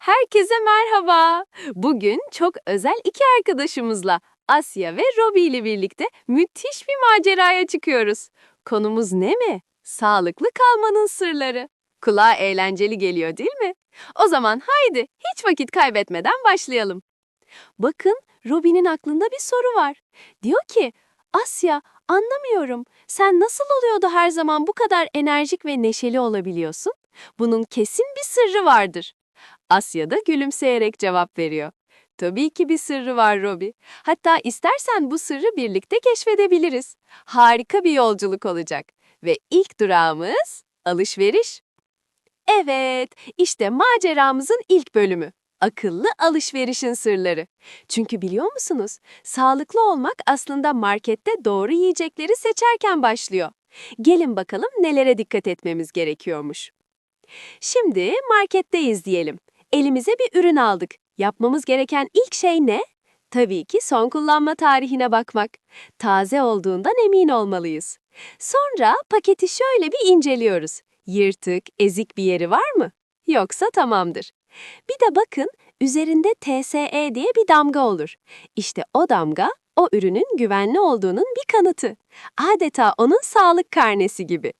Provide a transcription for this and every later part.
Herkese merhaba. Bugün çok özel iki arkadaşımızla Asya ve Robi ile birlikte müthiş bir maceraya çıkıyoruz. Konumuz ne mi? Sağlıklı kalmanın sırları. Kulağa eğlenceli geliyor değil mi? O zaman haydi hiç vakit kaybetmeden başlayalım. Bakın Robi'nin aklında bir soru var. Diyor ki, Asya anlamıyorum. Sen nasıl oluyor da her zaman bu kadar enerjik ve neşeli olabiliyorsun? Bunun kesin bir sırrı vardır. Asya da gülümseyerek cevap veriyor. Tabii ki bir sırrı var Robi. Hatta istersen bu sırrı birlikte keşfedebiliriz. Harika bir yolculuk olacak. Ve ilk durağımız alışveriş. Evet, işte maceramızın ilk bölümü. Akıllı alışverişin sırları. Çünkü biliyor musunuz? Sağlıklı olmak aslında markette doğru yiyecekleri seçerken başlıyor. Gelin bakalım nelere dikkat etmemiz gerekiyormuş. Şimdi marketteyiz diyelim. Elimize bir ürün aldık. Yapmamız gereken ilk şey ne? Tabii ki son kullanma tarihine bakmak. Taze olduğundan emin olmalıyız. Sonra paketi şöyle bir inceliyoruz. Yırtık, ezik bir yeri var mı? Yoksa tamamdır. Bir de bakın üzerinde TSE diye bir damga olur. İşte o damga o ürünün güvenli olduğunun bir kanıtı. Adeta onun sağlık karnesi gibi.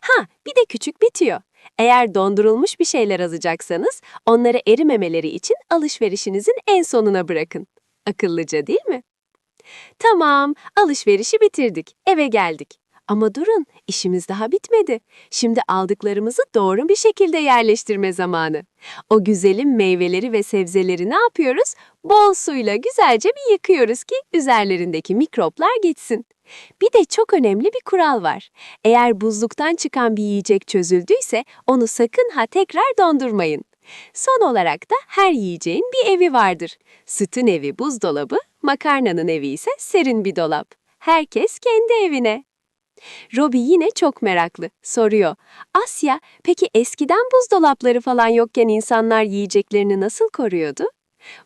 Ha, bir de küçük bitiyor. Eğer dondurulmuş bir şeyler alacaksanız onları erimemeleri için alışverişinizin en sonuna bırakın. Akıllıca değil mi? Tamam, alışverişi bitirdik, eve geldik. Ama durun, işimiz daha bitmedi. Şimdi aldıklarımızı doğru bir şekilde yerleştirme zamanı. O güzelim meyveleri ve sebzeleri ne yapıyoruz? Bol suyla güzelce bir yıkıyoruz ki üzerlerindeki mikroplar gitsin. Bir de çok önemli bir kural var. Eğer buzluktan çıkan bir yiyecek çözüldüyse onu sakın ha tekrar dondurmayın. Son olarak da her yiyeceğin bir evi vardır. Sütün evi buzdolabı, makarnanın evi ise serin bir dolap. Herkes kendi evine. Robi yine çok meraklı. Soruyor. Asya, peki eskiden buzdolapları falan yokken insanlar yiyeceklerini nasıl koruyordu?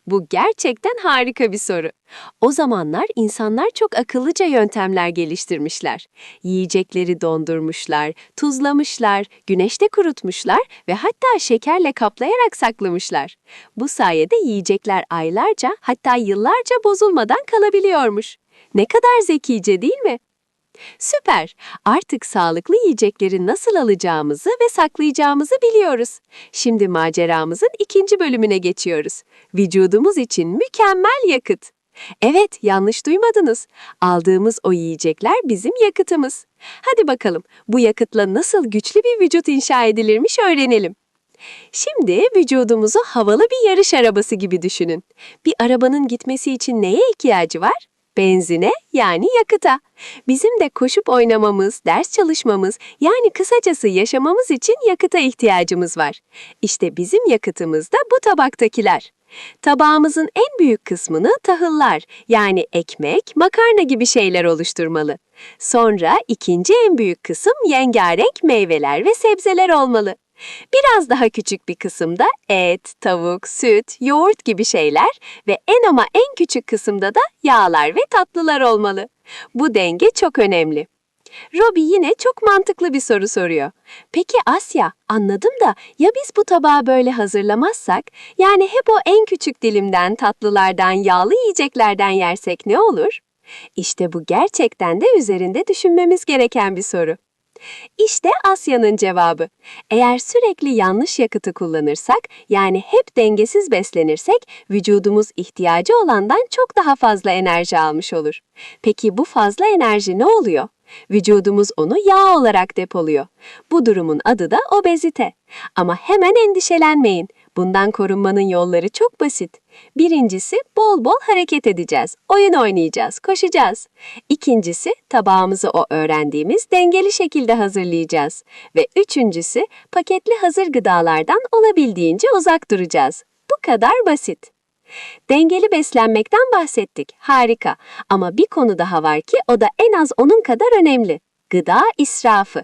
Bu gerçekten harika bir soru. O zamanlar insanlar çok akıllıca yöntemler geliştirmişler. Yiyecekleri dondurmuşlar, tuzlamışlar, güneşte kurutmuşlar ve hatta şekerle kaplayarak saklamışlar. Bu sayede yiyecekler aylarca hatta yıllarca bozulmadan kalabiliyormuş. Ne kadar zekice değil mi? Süper. Artık sağlıklı yiyecekleri nasıl alacağımızı ve saklayacağımızı biliyoruz. Şimdi maceramızın ikinci bölümüne geçiyoruz. Vücudumuz için mükemmel yakıt. Evet, yanlış duymadınız. Aldığımız o yiyecekler bizim yakıtımız. Hadi bakalım, bu yakıtla nasıl güçlü bir vücut inşa edilirmiş öğrenelim. Şimdi vücudumuzu havalı bir yarış arabası gibi düşünün. Bir arabanın gitmesi için neye ihtiyacı var? Benzine yani yakıta. Bizim de koşup oynamamız, ders çalışmamız yani kısacası yaşamamız için yakıta ihtiyacımız var. İşte bizim yakıtımız da bu tabaktakiler. Tabağımızın en büyük kısmını tahıllar yani ekmek, makarna gibi şeyler oluşturmalı. Sonra ikinci en büyük kısım yengarenk meyveler ve sebzeler olmalı. Biraz daha küçük bir kısımda et, tavuk, süt, yoğurt gibi şeyler ve en ama en küçük kısımda da yağlar ve tatlılar olmalı. Bu denge çok önemli. Robi yine çok mantıklı bir soru soruyor. Peki Asya, anladım da ya biz bu tabağı böyle hazırlamazsak, yani hep o en küçük dilimden, tatlılardan, yağlı yiyeceklerden yersek ne olur? İşte bu gerçekten de üzerinde düşünmemiz gereken bir soru. İşte Asya'nın cevabı. Eğer sürekli yanlış yakıtı kullanırsak, yani hep dengesiz beslenirsek, vücudumuz ihtiyacı olandan çok daha fazla enerji almış olur. Peki bu fazla enerji ne oluyor? Vücudumuz onu yağ olarak depoluyor. Bu durumun adı da obezite. Ama hemen endişelenmeyin. Bundan korunmanın yolları çok basit. Birincisi bol bol hareket edeceğiz. Oyun oynayacağız, koşacağız. İkincisi tabağımızı o öğrendiğimiz dengeli şekilde hazırlayacağız. Ve üçüncüsü paketli hazır gıdalardan olabildiğince uzak duracağız. Bu kadar basit. Dengeli beslenmekten bahsettik. Harika. Ama bir konu daha var ki o da en az onun kadar önemli. Gıda israfı.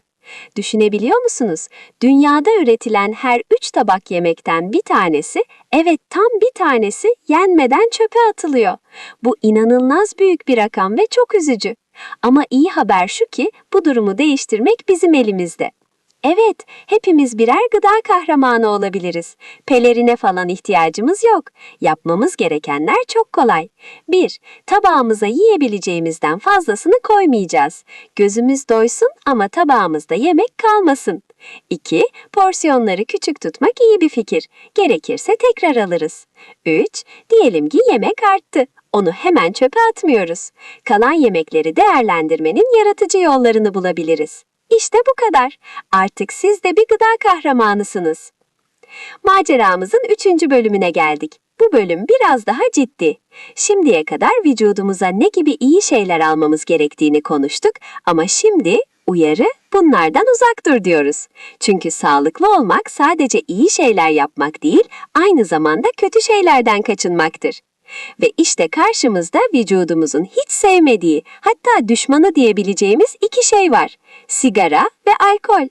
Düşünebiliyor musunuz? Dünyada üretilen her üç tabak yemekten bir tanesi, evet tam bir tanesi yenmeden çöpe atılıyor. Bu inanılmaz büyük bir rakam ve çok üzücü. Ama iyi haber şu ki bu durumu değiştirmek bizim elimizde. Evet, hepimiz birer gıda kahramanı olabiliriz. Pelerine falan ihtiyacımız yok. Yapmamız gerekenler çok kolay. 1. Tabağımıza yiyebileceğimizden fazlasını koymayacağız. Gözümüz doysun ama tabağımızda yemek kalmasın. 2. Porsiyonları küçük tutmak iyi bir fikir. Gerekirse tekrar alırız. 3. Diyelim ki yemek arttı. Onu hemen çöpe atmıyoruz. Kalan yemekleri değerlendirmenin yaratıcı yollarını bulabiliriz. İşte bu kadar. Artık siz de bir gıda kahramanısınız. Maceramızın üçüncü bölümüne geldik. Bu bölüm biraz daha ciddi. Şimdiye kadar vücudumuza ne gibi iyi şeyler almamız gerektiğini konuştuk ama şimdi uyarı bunlardan uzak dur diyoruz. Çünkü sağlıklı olmak sadece iyi şeyler yapmak değil, aynı zamanda kötü şeylerden kaçınmaktır. Ve işte karşımızda vücudumuzun hiç sevmediği, hatta düşmanı diyebileceğimiz iki şey var. Sigara ve alkol.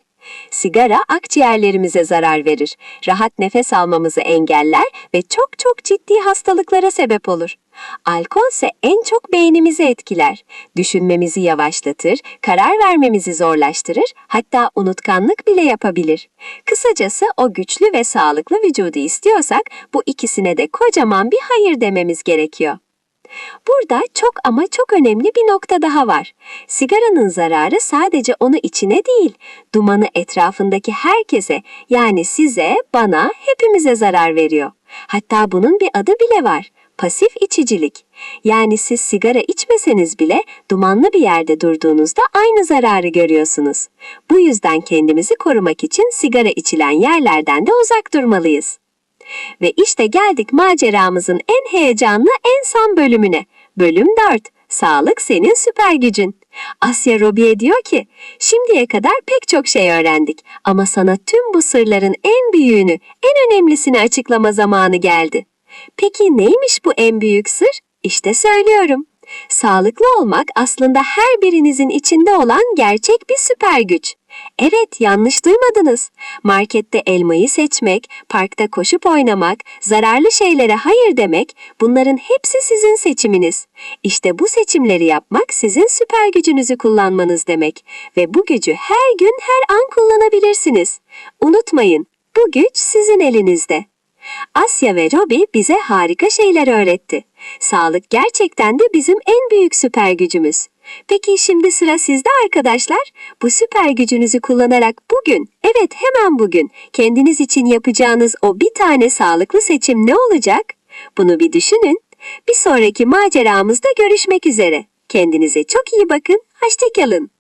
Sigara akciğerlerimize zarar verir, rahat nefes almamızı engeller ve çok çok ciddi hastalıklara sebep olur. Alkol ise en çok beynimizi etkiler, düşünmemizi yavaşlatır, karar vermemizi zorlaştırır, hatta unutkanlık bile yapabilir. Kısacası o güçlü ve sağlıklı vücudu istiyorsak bu ikisine de kocaman bir hayır dememiz gerekiyor. Burada çok ama çok önemli bir nokta daha var. Sigaranın zararı sadece onu içine değil, dumanı etrafındaki herkese yani size, bana, hepimize zarar veriyor. Hatta bunun bir adı bile var. Pasif içicilik. Yani siz sigara içmeseniz bile dumanlı bir yerde durduğunuzda aynı zararı görüyorsunuz. Bu yüzden kendimizi korumak için sigara içilen yerlerden de uzak durmalıyız. Ve işte geldik maceramızın en heyecanlı en son bölümüne. Bölüm 4. Sağlık senin süper gücün. Asya Robi'ye diyor ki, şimdiye kadar pek çok şey öğrendik ama sana tüm bu sırların en büyüğünü, en önemlisini açıklama zamanı geldi. Peki neymiş bu en büyük sır? İşte söylüyorum. Sağlıklı olmak aslında her birinizin içinde olan gerçek bir süper güç. Evet, yanlış duymadınız. Markette elmayı seçmek, parkta koşup oynamak, zararlı şeylere hayır demek, bunların hepsi sizin seçiminiz. İşte bu seçimleri yapmak sizin süper gücünüzü kullanmanız demek ve bu gücü her gün her an kullanabilirsiniz. Unutmayın, bu güç sizin elinizde. Asya ve Robi bize harika şeyler öğretti. Sağlık gerçekten de bizim en büyük süper gücümüz. Peki şimdi sıra sizde arkadaşlar. Bu süper gücünüzü kullanarak bugün, evet hemen bugün kendiniz için yapacağınız o bir tane sağlıklı seçim ne olacak? Bunu bir düşünün. Bir sonraki maceramızda görüşmek üzere. Kendinize çok iyi bakın. Hoşçakalın.